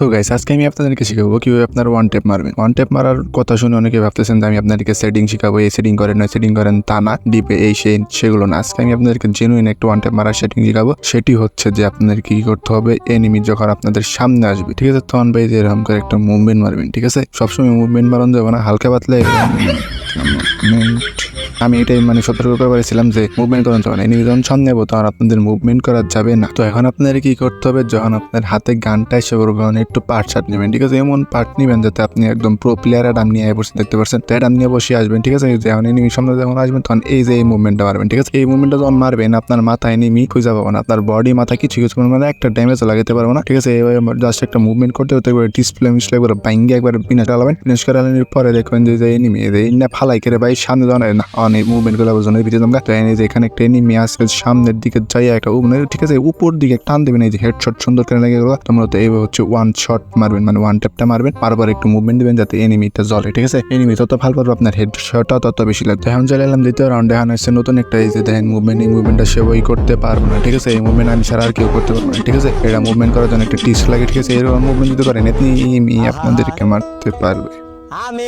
তো গাইস আজকে আমি আপনাদেরকে শিখাবো কীভাবে আপনার ওয়ান টেপ মারবেন। ওয়ান টেপ মারার কথা শুনে অনেকে ভাবতেছেন যে আমি আপনাদেরকে সেটিং শিখাবো, এই সেটিং করেন না সেটিং করেন। তা না ডিপে এই সেই সেগুলো না। আজকে আমি আপনাদেরকে জেনুইন একটা ওয়ান টেপ মারার সেটিং শিখাবো। সেটি হচ্ছে যে আপনাদের কি করতে হবে এনিমি যখন আপনাদের সামনে আসবে, ঠিক আছে? তখন ভাই যে এরকম করে একটা মুভমেন্ট মারবেন, ঠিক আছে? সবসময় মুভমেন্ট মারন যাবে না, হালকা পাতলা আমি এটাই মানে সতর্ক করে বলেছিলাম যে মুভমেন্ট করেন যখন এনিমি যখন সামনে যাব তখন আপনাদের মুভমেন্ট করা যাবে না। তো এখন আপনাদের কি করতে হবে? যখন আপনার হাতে গানটা এসে পড়বে, তখন একটু পার্ট শার্ট নেবেন, ঠিক আছে? এমন পার্ট নেবেন যাতে আপনি একদম প্রো প্লেয়ার অ্যাডাম নিয়ে বসে দেখতে পারছেন। তো অ্যাডাম নিয়ে বসে আসবেন, ঠিক আছে? যখন এনিমি সামনে যখন আসবেন, তখন এই যে এই মুভমেন্টটা মারবেন, ঠিক আছে? এই মুভমেন্টটা যখন মারবেন, আপনার মাথা এনিমি খুঁজে পাবো না। আপনার বডি মাথা কিছু কিছু মানে একটা ড্যামেজ লাগাতে পারব না, ঠিক আছে? এইভাবে জাস্ট একটা মুভমেন্ট করতে হতে একবার ডিসপ্লে মিসপ্লে করে বাইঙ্গে একবার বিনা চালাবেন ফিনিশ করে আলানোর পরে দেখবেন যে এনিমি এই না ফালাই করে ভাই, সামনে যখন না। অনেক মুভমেন্ট করে বোঝানোর ভিতরে তোমরা তো এই যে এখানে একটা এনিমি আসছে সামনের দিকে যাই একটা মানে ঠিক আছে, উপর দিকে টান দেবেন। এই যে হেডশট সুন্দর করে লেগে গেলো। তোমরা তো এইভাবে হচ্ছে ওয়ান শট মারবেন মানে ওয়ান ট্যাপটা মারবেন। বারবার একটু মুভমেন্ট দিবেন যাতে এনিমিটা জ্বলে, ঠিক আছে? এনিমি তত ভালো পারবে আপনার হেড শটটা তত বেশি লাগবে। এখন চলে এলাম দ্বিতীয় রাউন্ডে এখন হচ্ছে নতুন একটা এই যে দেখেন মুভমেন্ট এই মুভমেন্টটা সে ওই করতে পারব না, ঠিক আছে? এই মুভমেন্ট আমি ছাড়া আর কেউ করতে পারব না, ঠিক আছে? এটা মুভমেন্ট করার জন্য একটা টিস লাগে ঠিক আছে? এরকম মুভমেন্ট দিতে পারেন এমনি আপনাদেরকে মারতে পারবে।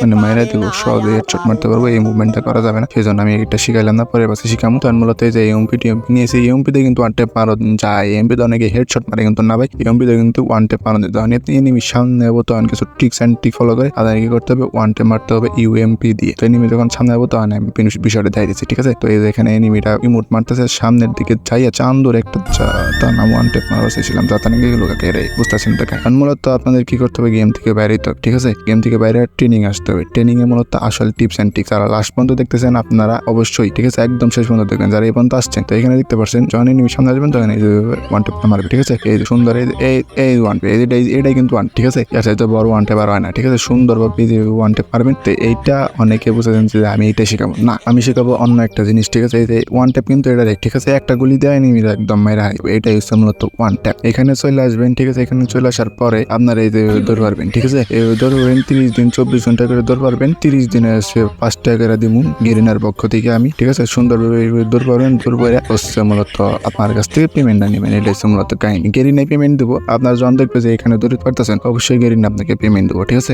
মানে মায়েরা দিব সহজে হেডশট মারতে পারব এই মুভমেন্টটা করা যাবে না। সেই জন্য আমি এটা শিখাইলাম না পরে পাশে শিখামো তখন মূলত এই যে এমপি টিএমপি নিয়েছি এমপিতে কিন্তু ওয়ান টেপ মারো যায়। এমপিতে অনেকে হেডশট মারে কিন্তু না ভাই। এমপিতে কিন্তু ওয়ান টেপ দিতে হয় আপনি এনিমি সামনে নেব তখন কিছু ট্রিক্স অ্যান্ড ট্রিক ফলো করে তাদের কি করতে হবে? ওয়ান টেপ মারতে হবে ইউএমপি দিয়ে। তো এনিমি যখন সামনে যাব তখন আমি বিষয়টা দেখাই দিচ্ছি ঠিক আছে? তো এই যে এখানে এনিমিটা ইমোট মারতেছে সামনের দিকে যাইয়া চান্দুর একটা তার নাম ওয়ান টেপ মারা বসেছিলাম তা তার গেলো কাকে রে? বুঝতেছেন টাকা কারণ মূলত আপনাদের কি করতে হবে? গেম থেকে বাইরে তো ঠিক আছে? গেম থেকে বাইরে ট্রেনিং আসতে হবে। ট্রেনিং এ মূলত আসল টিপস অ্যান্ড টিক্স আর লাস্ট পর্যন্ত দেখতেছেন আপনারা অবশ্যই, ঠিক আছে? একদম শেষ পর্যন্ত দেখবেন। যারা এই পর্যন্ত আসছেন, তো এখানে দেখতে পাচ্ছেন যখন এনিমি সামনে আসবেন তখন এই ওয়ান টেপ মারবে, ঠিক আছে? এই সুন্দর, এই এই ওয়ান এই- এটাই কিন্তু ওয়ান ঠিক আছে? আচ্ছা তো বড় ওয়ান টেপ আর হয় না, ঠিক আছে? সুন্দরভাবে যে ওয়ান টেপ মারবেন। তো এইটা অনেকে বুঝেছেন যে আমি এইটা শেখাবো। না, আমি শেখাবো অন্য একটা জিনিস, ঠিক আছে? এই যে ওয়ান ট্যাপ কিন্তু এটা দেখ, ঠিক আছে? একটা গুলি দেয় নিমিরা একদম মেরা এটাই হচ্ছে মূলত ওয়ান ট্যাপ এখানে চলে আসবেন, ঠিক আছে? এখানে চলে আসার পরে আপনার এই যে দৌড় পারবেন ঠিক আছে? দৌড় পারবেন তিরিশ দিন, চব্বিশ ঘণ্টা করে দৌড় পারবেন, তিরিশ দিনে আসবে পাঁচ টাকা করে দিবুন গেরিনার পক্ষ থেকে আমি, ঠিক আছে? সুন্দরভাবে দৌড় পারবেন, দৌড় করে হচ্ছে মূলত আপনার কাছ থেকে পেমেন্টটা নেবেন এটা হচ্ছে মূলত কাহিনী। গেরিনায় পেমেন্ট দেবো, আপনার যখন দেখবে যে এখানে দৌড় পারতেছেন, অবশ্যই গেরিনা আপনাকে পেমেন্ট দেবো, ঠিক আছে?